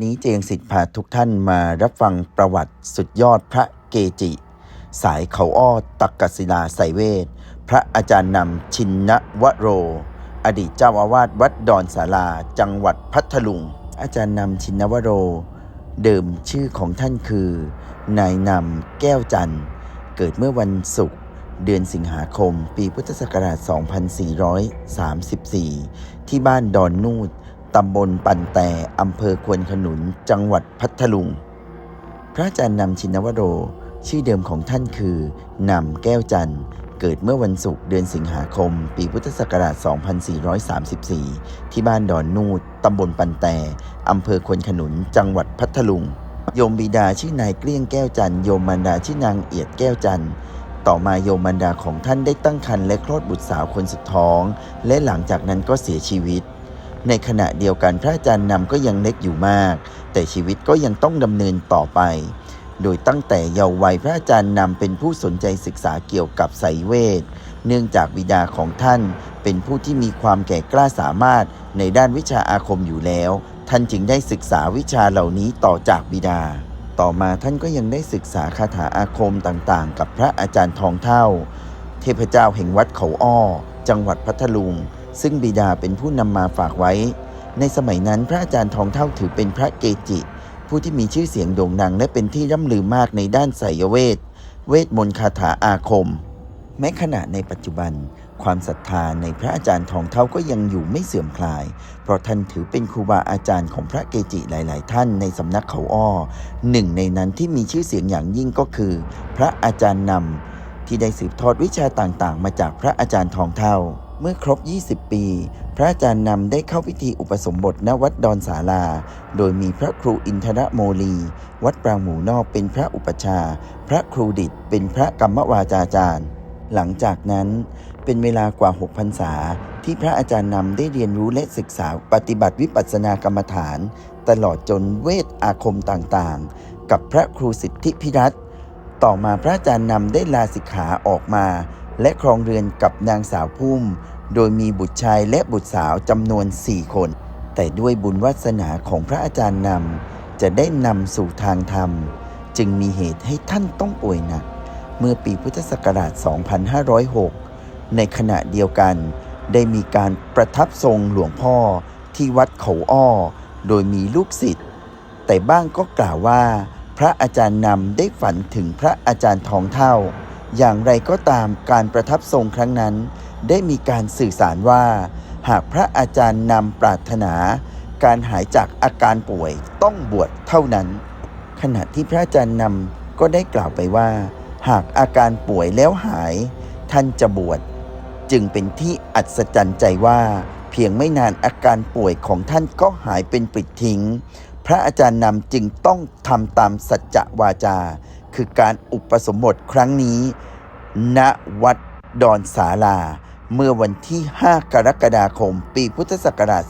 นี้เจงสิทธิ์พาทุกท่านมารับฟังประวัติสุดยอดพระเกจิ สายเขาอ้อตักกศิลาไสเวทพระอาจารย์นำชินนวโร อดีตเจ้าอาวาสวัดดอนสาราจังหวัดพัทลุง อาจารย์นำชินนวโร เดิมชื่อของท่านคือ นายนำแก้วจันทร์ เกิดเมื่อวันศุกร์เดือนสิงหาคม ปีพุทธศักราช 2434 ที่บ้านดอนนูด ตำบลปันแต่อำเภอควนขนุน จังหวัดพัทลุง พระอาจารย์นำชินวโร ชื่อเดิมของท่านคือนำแก้วจันทร์ เกิดเมื่อวันศุกร์เดือนสิงหาคม ปีพุทธศักราช 2434 ที่บ้านดอนนูดตำบลปันแต่อำเภอควนขนุน จังหวัดพัทลุง โยมบิดาชื่อนายเกลี้ยงแก้วจันทร์ โยมมารดาชื่อนางเอียดแก้วจันทร์ต่อมาโยมมารดาของท่านได้ตั้งครรภ์และคลอดบุตรสาวคนสุดท้อง และหลังจากนั้นก็เสียชีวิต ในขณะเดียวกันพระอาจารย์นำก็ยังเล็กอยู่มาก แต่ชีวิตก็ยังต้องดำเนินต่อไป โดยตั้งแต่เยาว์วัยพระอาจารย์นำเป็นผู้สนใจศึกษาเกี่ยวกับไสยเวท เนื่องจากบิดาของท่าน เป็นผู้ที่มีความแก่กล้าสามารถในด้านวิชาอาคมอยู่แล้ว ท่านจึงได้ศึกษาวิชาเหล่านี้ต่อจากบิดา ต่อมาท่านก็ยังได้ศึกษาคาถาอาคมต่างๆ กับพระอาจารย์ทองเท่า เทพเจ้าแห่งวัดเขาอ้อ จังหวัดพัทลุง ซึ่งบิดาเป็นผู้นำมาฝากไว้ ในสมัยนั้นพระอาจารย์ทองเท่าถือเป็นพระเกจิ ผู้ที่มีชื่อเสียงโด่งดัง และเป็นที่ร่ำลือมากในด้านไสยเวท เวทมนต์คาถาอาคม แม้ขณะในปัจจุบัน ความศรัทธาในพระอาจารย์ทองเท่าก็ยังอยู่ไม่เสื่อมคลาย เพราะท่านถือเป็นครูบาอาจารย์ของพระเกจิหลาย ๆ ท่านในสำนักเขาอ้อ หนึ่งในนั้นที่มีชื่อเสียงอย่างยิ่งก็คือ พระอาจารย์นำที่ได้สืบทอดวิชาต่าง ๆ มาจากพระอาจารย์ทองเท่า เมื่อครบ 20 ปี พระอาจารย์นำได้เข้าพิธีอุปสมบทณวัดดอนสาลา โดยมีพระครูอินทรโมลี วัดปรางหมูนอกเป็นพระอุปชา พระครูดิตเป็นพระกรรมวาจาจารย์ หลังจากนั้นเป็นเวลากว่า 6 พรรษา ที่พระอาจารย์นำได้เรียนรู้และศึกษาปฏิบัติวิปัสสนากรรมฐาน ตลอดจนเวทอาคมต่างๆ กับพระครูสิทธิพิรัตน์ต่อมาพระอาจารย์นำได้ลาสิกขาออกมา และครองเรือนกับนางสาวพุ่ม โดยมีบุตรชายและบุตรสาวจำนวน 4 คน แต่ด้วยบุญวาสนาของพระอาจารย์นำจะได้นำสู่ทางธรรม จึงมีเหตุให้ท่านต้องป่วยหนัก เมื่อปีพุทธศักราช 2506 ในขณะเดียวกัน ได้มีการประทับทรงหลวงพ่อที่วัดเขาอ้อ โดยมีลูกศิษย์แต่บ้างก็กล่าวว่า พระอาจารย์นำได้ฝันถึงพระอาจารย์ทองเท่า อย่างไรก็ตามการประทับทรงครั้งนั้น ได้มีการสื่อสารว่า หากพระอาจารย์นำปรารถนา การหายจากอาการป่วยต้องบวชเท่านั้น ขณะที่พระอาจารย์นำก็ได้กล่าวไปว่า หากอาการป่วยแล้วหาย ท่านจะบวชจึงเป็นที่อัศจรรย์ใจว่า เพียงไม่นานอาการป่วยของท่านก็หายเป็นปลิดทิ้ง พระอาจารย์นำจึงต้องทำตามสัจจะวาจา คือการอุปสมบทครั้งนี้ ณวัดดอนสาลา เมื่อวันที่ 5 กรกฎาคม ปีพุทธศักราช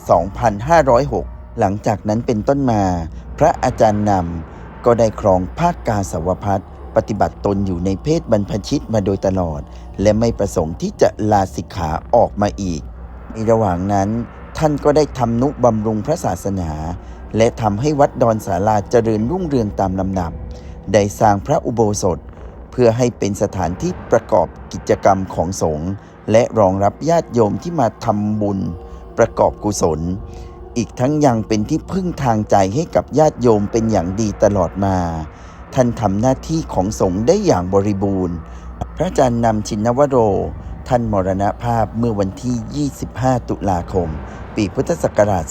2506 หลังจากนั้นเป็นต้นมา พระอาจารย์นำก็ได้ครองภาคกาสาวพัดปฏิบัติตนอยู่ในเพศบรรพชิตมาโดยตลอด และไม่ประสงค์ที่จะลาสิกขาออกมาอีก ในระหว่างนั้น ท่านก็ได้ทำนุบำรุงพระศาสนา และทำให้วัดดอนสาลาเจริญรุ่งเรืองตามลำดับ ได้สร้างพระอุโบสถ เพื่อให้เป็นสถานที่ประกอบกิจกรรมของสงฆ์และรองรับญาติโยมที่มาทำบุญ ประกอบกุศล อีกทั้งยังเป็นที่พึ่งทางใจให้กับญาติโยมเป็นอย่างดีตลอดมา ท่านทำหน้าที่ของสงฆ์ได้อย่างบริบูรณ์ พระอาจารย์นำชินวโร ท่านมรณภาพเมื่อวันที่ 25 ตุลาคม ปีพุทธศักราช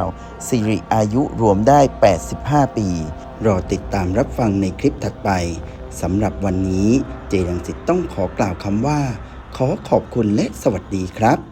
2519 สิริอายุรวมได้ 85 ปี รอติดตามรับฟังในคลิปถัดไปสำหรับวันนี้เจดังสิทธ์ต้องขอกล่าวคำว่า ขอขอบคุณและสวัสดีครับ